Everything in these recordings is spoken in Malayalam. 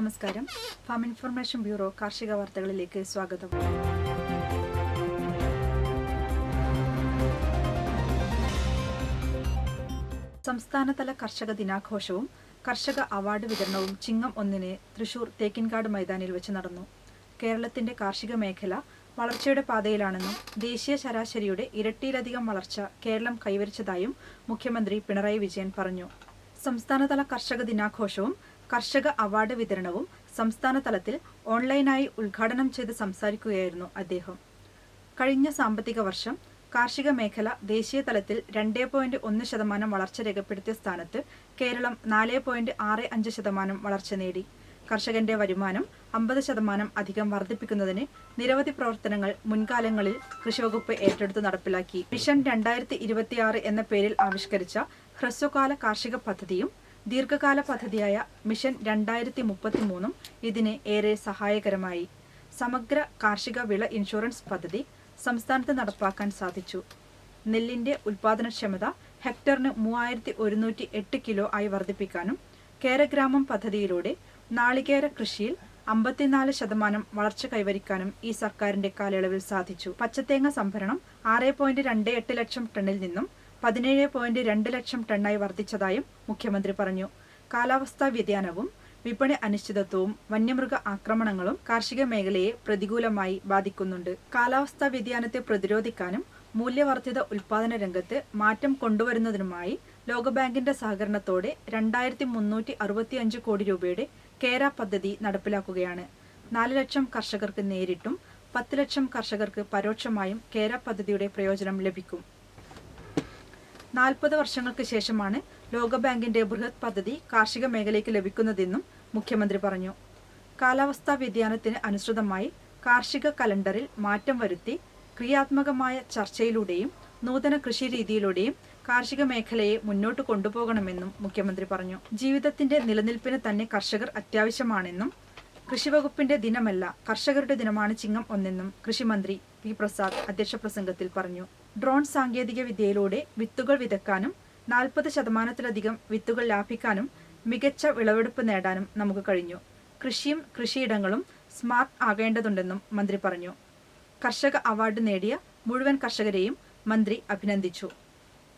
നമസ്കാരം. ഫാം ഇൻഫർമേഷൻ ബ്യൂറോ കാർഷിക വാർത്തകളിലേക്ക് സ്വാഗതം. സംസ്ഥാനതല കർഷക ദിനാഘോഷവും കർഷക അവാർഡ് വിതരണവും ചിങ്ങം ഒന്നിന് തൃശൂർ തേക്കിൻകാട് മൈതാനിൽ വെച്ച് നടന്നു. കേരളത്തിന്റെ കാർഷിക മേഖല വളർച്ചയുടെ പാതയിലാണെന്നും ദേശീയ ശരാശരിയുടെ ഇരട്ടിയിലധികം വളർച്ച കേരളം കൈവരിച്ചതായും മുഖ്യമന്ത്രി പിണറായി വിജയൻ പറഞ്ഞു. സംസ്ഥാനതല കർഷക ദിനാഘോഷവും കർഷക അവാർഡ് വിതരണവും സംസ്ഥാന തലത്തിൽ ഓൺലൈനായി ഉദ്ഘാടനം ചെയ്ത് സംസാരിക്കുകയായിരുന്നു അദ്ദേഹം. കഴിഞ്ഞ സാമ്പത്തിക വർഷം കാർഷിക മേഖല ദേശീയ തലത്തിൽ രണ്ടേ പോയിന്റ് ഒന്ന് ശതമാനം വളർച്ച രേഖപ്പെടുത്തിയ സ്ഥാനത്ത് കേരളം നാല് പോയിന്റ് ആറ് അഞ്ച് ശതമാനം വളർച്ച നേടി. കർഷകന്റെ വരുമാനം അമ്പത് ശതമാനം അധികം വർദ്ധിപ്പിക്കുന്നതിന് നിരവധി പ്രവർത്തനങ്ങൾ മുൻകാലങ്ങളിൽ കൃഷിവകുപ്പ് ഏറ്റെടുത്ത് നടപ്പിലാക്കി. മിഷൻ രണ്ടായിരത്തി എന്ന പേരിൽ ആവിഷ്കരിച്ച ഹ്രസ്വകാല കാർഷിക പദ്ധതിയും ദീർഘകാല പദ്ധതിയായ മിഷൻ രണ്ടായിരത്തി മുപ്പത്തി മൂന്നും ഇതിന് ഏറെ സഹായകരമായി. സമഗ്ര കാർഷിക വിള ഇൻഷുറൻസ് പദ്ധതി സംസ്ഥാനത്ത് നടപ്പാക്കാൻ സാധിച്ചു. നെല്ലിന്റെ ഉൽപാദനക്ഷമത ഹെക്ടറിന് മൂവായിരത്തി ഒരുന്നൂറ്റി എട്ട് കിലോ ആയി വർദ്ധിപ്പിക്കാനും കേരഗ്രാമം പദ്ധതിയിലൂടെ നാളികേര കൃഷിയിൽ അമ്പത്തിനാല് ശതമാനം വളർച്ച കൈവരിക്കാനും ഈ സർക്കാരിന്റെ കാലയളവിൽ സാധിച്ചു. പച്ചത്തേങ്ങ സംഭരണം ആറ് ലക്ഷം ടണ്ണിൽ നിന്നും പതിനേഴ് പോയിന്റ് രണ്ട് ലക്ഷം ടണ്ണായി വർദ്ധിച്ചതായും മുഖ്യമന്ത്രി പറഞ്ഞു. കാലാവസ്ഥാ വ്യതിയാനവും വിപണി അനിശ്ചിതത്വവും വന്യമൃഗ ആക്രമണങ്ങളും കാർഷിക മേഖലയെ പ്രതികൂലമായി ബാധിക്കുന്നുണ്ട്. കാലാവസ്ഥാ വ്യതിയാനത്തെ പ്രതിരോധിക്കാനും മൂല്യവർദ്ധിത ഉൽപാദന രംഗത്ത് മാറ്റം കൊണ്ടുവരുന്നതിനുമായി ലോകബാങ്കിന്റെ സഹകരണത്തോടെ രണ്ടായിരത്തി മുന്നൂറ്റി അറുപത്തിയഞ്ച് കോടി രൂപയുടെ കേര പദ്ധതി നടപ്പിലാക്കുകയാണ്. നാല് ലക്ഷം കർഷകർക്ക് നേരിട്ടും പത്ത് ലക്ഷം കർഷകർക്ക് പരോക്ഷമായും കേര പദ്ധതിയുടെ പ്രയോജനം ലഭിക്കും. നാൽപ്പത് വർഷങ്ങൾക്ക് ശേഷമാണ് ലോകബാങ്കിന്റെ ബൃഹത് പദ്ധതി കാർഷിക മേഖലയ്ക്ക് ലഭിക്കുന്നതെന്നും മുഖ്യമന്ത്രി പറഞ്ഞു. കാലാവസ്ഥാ വ്യതിയാനത്തിന് അനുസൃതമായി കാർഷിക കലണ്ടറിൽ മാറ്റം വരുത്തി ക്രിയാത്മകമായ ചർച്ചയിലൂടെയും നൂതന കൃഷി രീതിയിലൂടെയും കാർഷിക മേഖലയെ മുന്നോട്ട് കൊണ്ടുപോകണമെന്നും മുഖ്യമന്ത്രി പറഞ്ഞു. ജീവിതത്തിന്റെ നിലനിൽപ്പിന് തന്നെ കർഷകർ അത്യാവശ്യമാണെന്നും കൃഷിവകുപ്പിന്റെ ദിനമല്ല കർഷകരുടെ ദിനമാണ് ചിങ്ങം ഒന്നെന്നും കൃഷിമന്ത്രി പി പ്രസാദ് അധ്യക്ഷ പ്രസംഗത്തിൽ പറഞ്ഞു. ഡ്രോൺ സാങ്കേതിക വിദ്യയിലൂടെ വിത്തുകൾ വിതക്കാനും നാൽപ്പത് ശതമാനത്തിലധികം വിത്തുകൾ ലാഭിക്കാനും മികച്ച വിളവെടുപ്പ് നേടാനും നമുക്ക് കഴിഞ്ഞു. കൃഷിയും കൃഷിയിടങ്ങളും സ്മാർട്ട് ആകേണ്ടതുണ്ടെന്നും മന്ത്രി പറഞ്ഞു. കർഷക അവാർഡ് നേടിയ മുഴുവൻ കർഷകരെയും മന്ത്രി അഭിനന്ദിച്ചു.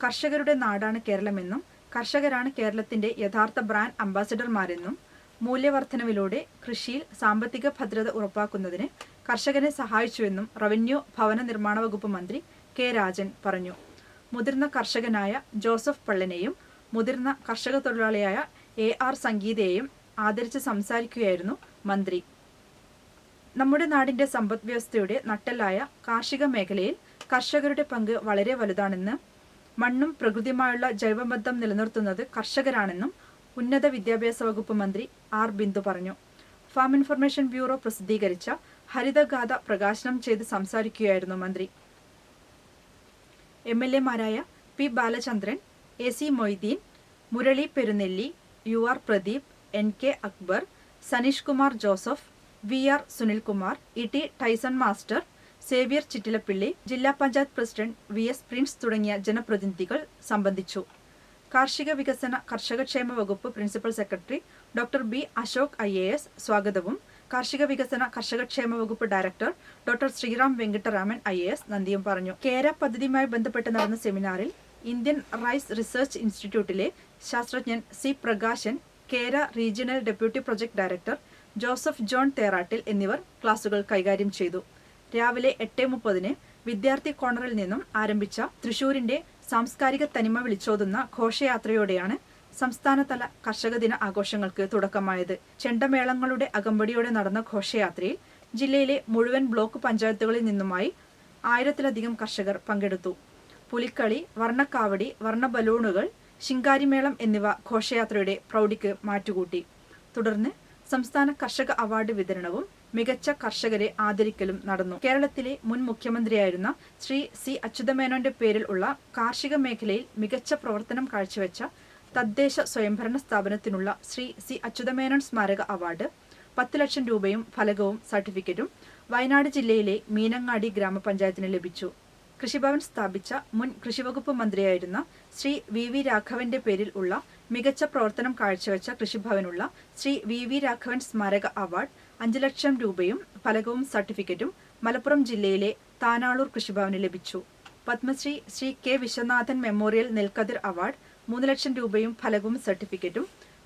കർഷകരുടെ നാടാണ് കേരളമെന്നും കർഷകരാണ് കേരളത്തിന്റെ യഥാർത്ഥ ബ്രാൻഡ് അംബാസിഡർമാരെന്നും മൂല്യവർദ്ധനവിലൂടെ കൃഷിയിൽ സാമ്പത്തിക ഭദ്രത ഉറപ്പാക്കുന്നതിന് കർഷകനെ സഹായിച്ചുവെന്നും റവന്യൂ ഭവന നിർമ്മാണ വകുപ്പ് മന്ത്രി കെ രാജൻ പറഞ്ഞു. മുതിർന്ന കർഷകനായ ജോസഫ് പള്ളനെയും മുതിർന്ന കർഷക തൊഴിലാളിയായ എ ആർ സംഗീതയെയും ആദരിച്ച് സംസാരിക്കുകയായിരുന്നു മന്ത്രി. നമ്മുടെ നാടിന്റെ സമ്പദ് വ്യവസ്ഥയുടെ നട്ടെല്ലായ കാർഷിക മേഖലയിൽ കർഷകരുടെ പങ്ക് വളരെ വലുതാണെന്ന് മണ്ണും പ്രകൃതിയുമായുള്ള ജൈവബന്ധം നിലനിർത്തുന്നത് കർഷകരാണെന്നും ഉന്നത വിദ്യാഭ്യാസ വകുപ്പ് മന്ത്രി ആർ ബിന്ദു പറഞ്ഞു. ഫാം ഇൻഫർമേഷൻ ബ്യൂറോ പ്രസിദ്ധീകരിച്ച ഹരിതഗാഥ പ്രകാശനം ചെയ്ത് സംസാരിക്കുകയായിരുന്നു മന്ത്രി. M L എമാരായ P Balachandran A C Moideen Murali Perunelli U R Pradeep N K Akbar Saneesh Kumar Joseph V R Sunilkumar E T Tyson master Xavier Chittilappilly ജില്ലാ panchayat president V S Prince തുടങ്ങിയ ജനപ്രതിനിധികൾ സംബന്ധിച്ചു. കാർഷിക വികസന കർഷകക്ഷേമ വകുപ്പ് principal secretary doctor B Ashok I സ്വാഗതവും കാർഷിക വികസന കർഷകക്ഷേമ വകുപ്പ് director doctor Sreeram Venkitaraman I A S നന്ദിയും പറഞ്ഞു. കേര പദ്ധതിയുമായി ബന്ധപ്പെട്ട് നടന്ന സെമിനാറിൽ ഇന്ത്യൻ റൈസ് റിസർച്ച് ഇൻസ്റ്റിറ്റ്യൂട്ടിലെ ശാസ്ത്രജ്ഞൻ C Prakashan Kera regional deputy project director Joseph John Therattil എന്നിവർ ക്ലാസുകൾ കൈകാര്യം ചെയ്തു. രാവിലെ എട്ട് മുപ്പതിന് വിദ്യാർത്ഥി കോർണറിൽ നിന്നും ആരംഭിച്ച തൃശൂരിന്റെ സാംസ്കാരിക തനിമ വിളിച്ചോതുന്ന ഘോഷയാത്രയോടെയാണ് സംസ്ഥാനതല കർഷക ദിന ആഘോഷങ്ങൾക്ക് തുടക്കമായത് ചെണ്ടമേളങ്ങളുടെ അകമ്പടിയോടെ നടന്ന ഘോഷയാത്രയിൽ ജില്ലയിലെ മുഴുവൻ ബ്ലോക്ക് പഞ്ചായത്തുകളിൽ നിന്നുമായി ആയിരത്തിലധികം കർഷകർ പങ്കെടുത്തു. പുലിക്കളി വർണക്കാവടി വർണ ബലൂണുകൾ ശിങ്കാരിമേളം എന്നിവ ഘോഷയാത്രയുടെ പ്രൗഢിക്ക് മാറ്റുകൂട്ടി. തുടർന്ന് സംസ്ഥാന കർഷക അവാർഡ് വിതരണവും മികച്ച കർഷകരെ ആദരിക്കലും നടന്നു. കേരളത്തിലെ മുൻ മുഖ്യമന്ത്രിയായിരുന്ന ശ്രീ സി അച്യുതമേനോന്റെ പേരിൽ ഉള്ള കാർഷിക മേഖലയിൽ മികച്ച പ്രവർത്തനം കാഴ്ചവെച്ച തദ്ദേശ സ്വയംഭരണ സ്ഥാപനത്തിനുള്ള ശ്രീ സി അച്യുതമേനോൻ സ്മാരക അവാർഡ് പത്ത് ലക്ഷം രൂപയും ഫലകവും സർട്ടിഫിക്കറ്റും വയനാട് ജില്ലയിലെ മീനങ്ങാടി ഗ്രാമപഞ്ചായത്തിന് ലഭിച്ചു. കൃഷിഭവൻ സ്ഥാപിച്ച മുൻ കൃഷിവകുപ്പ് മന്ത്രിയായിരുന്ന ശ്രീ വി വി രാഘവന്റെ പേരിൽ ഉള്ള മികച്ച പ്രവർത്തനം കാഴ്ചവെച്ച കൃഷിഭവനുള്ള ശ്രീ വി വി രാഘവൻ സ്മാരക അവാർഡ് അഞ്ചു ലക്ഷം രൂപയും ഫലകവും സർട്ടിഫിക്കറ്റും മലപ്പുറം ജില്ലയിലെ താനാളൂർ കൃഷിഭവന് ലഭിച്ചു. Padmashri Sree K Viswanathan memorial Nelkathir award മൂന്ന് ലക്ഷം രൂപയും ഫലകവും സർട്ടിഫിക്കറ്റും.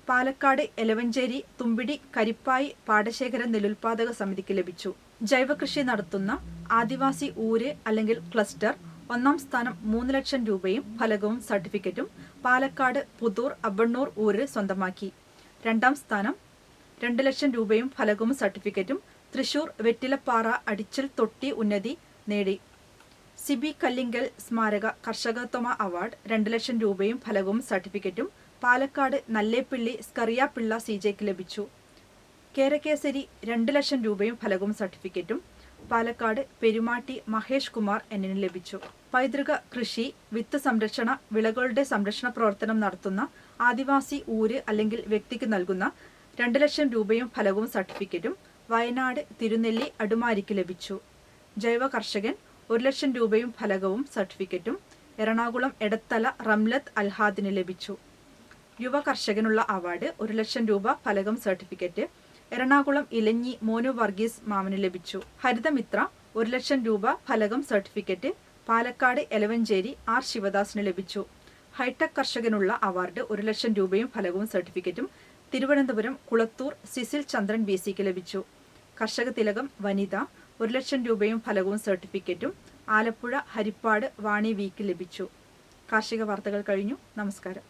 പാലക്കാട് എലവഞ്ചേരി തുമ്പിടി കരിപ്പായി പാടശേഖര നെല്ലുൽപാദക സമിതിക്ക് ലഭിച്ചു. ജൈവകൃഷി നടത്തുന്ന ആദിവാസി ഊര് അല്ലെങ്കിൽ ക്ലസ്റ്റർ ഒന്നാം സ്ഥാനം മൂന്ന് ലക്ഷം രൂപയും ഫലകവും സർട്ടിഫിക്കറ്റും പാലക്കാട് പുതൂർ അബണ്ണൂർ ഊര് സ്വന്തമാക്കി. രണ്ടാം സ്ഥാനം രണ്ട് ലക്ഷം രൂപയും ഫലകവും സർട്ടിഫിക്കറ്റും തൃശൂർ വെറ്റിലപ്പാറ അടിച്ചൽ തൊട്ടി ഉന്നതി നേടി. സിബി കല്ലിങ്കൽ സ്മാരക കർഷകത്വമ അവാർഡ് രണ്ട് ലക്ഷം രൂപയും ഫലകവും സർട്ടിഫിക്കറ്റും പാലക്കാട് നല്ലേപ്പിള്ളി സ്കറിയാപ്പിള്ള സി ജെക്ക് ലഭിച്ചു. കേരകേസരി രണ്ട് ലക്ഷം രൂപയും ഫലകവും സർട്ടിഫിക്കറ്റും പാലക്കാട് പെരുമാട്ടി മഹേഷ് കുമാർ എന്നിന് ലഭിച്ചു. പൈതൃക കൃഷി വിത്ത് സംരക്ഷണ വിളകളുടെ സംരക്ഷണ പ്രവർത്തനം നടത്തുന്ന ആദിവാസി ഊര് അല്ലെങ്കിൽ വ്യക്തിക്ക് നൽകുന്ന രണ്ട് ലക്ഷം രൂപയും ഫലകവും സർട്ടിഫിക്കറ്റും വയനാട് തിരുനെല്ലി അടുമാരിക്ക് ലഭിച്ചു. ജൈവ കർഷകൻ ഒരു ലക്ഷം രൂപയും ഫലകവും സർട്ടിഫിക്കറ്റും എറണാകുളം എടത്തല റംലത്ത് അൽഹാദിന് ലഭിച്ചു. യുവ കർഷകനുള്ള അവാർഡ് ഒരു ലക്ഷം രൂപ ഫലകം സർട്ടിഫിക്കറ്റ്. എറണാകുളം ഇലഞ്ഞി മോനു വർഗീസ് മാമന് ലഭിച്ചു. ഹരിതമിത്ര ഒരു ലക്ഷം രൂപ ഫലകം സർട്ടിഫിക്കറ്റ്. പാലക്കാട് എലവഞ്ചേരി ആർ ശിവദാസിന് ലഭിച്ചു. ഹൈടെക് കർഷകനുള്ള അവാർഡ് ഒരു ലക്ഷം രൂപയും ഫലകവും സർട്ടിഫിക്കറ്റും. തിരുവനന്തപുരം കുളത്തൂർ സിസിൽ ചന്ദ്രൻ ബി സിക്ക് ലഭിച്ചു. കർഷക തിലകം വനിത ഒരു ലക്ഷം രൂപയും ഫലകവും സർട്ടിഫിക്കറ്റും ആലപ്പുഴ ഹരിപ്പാട് വാണി വീക്ക് ലഭിച്ചു. കാർഷിക വാർത്തകൾ കഴിഞ്ഞു. നമസ്കാരം.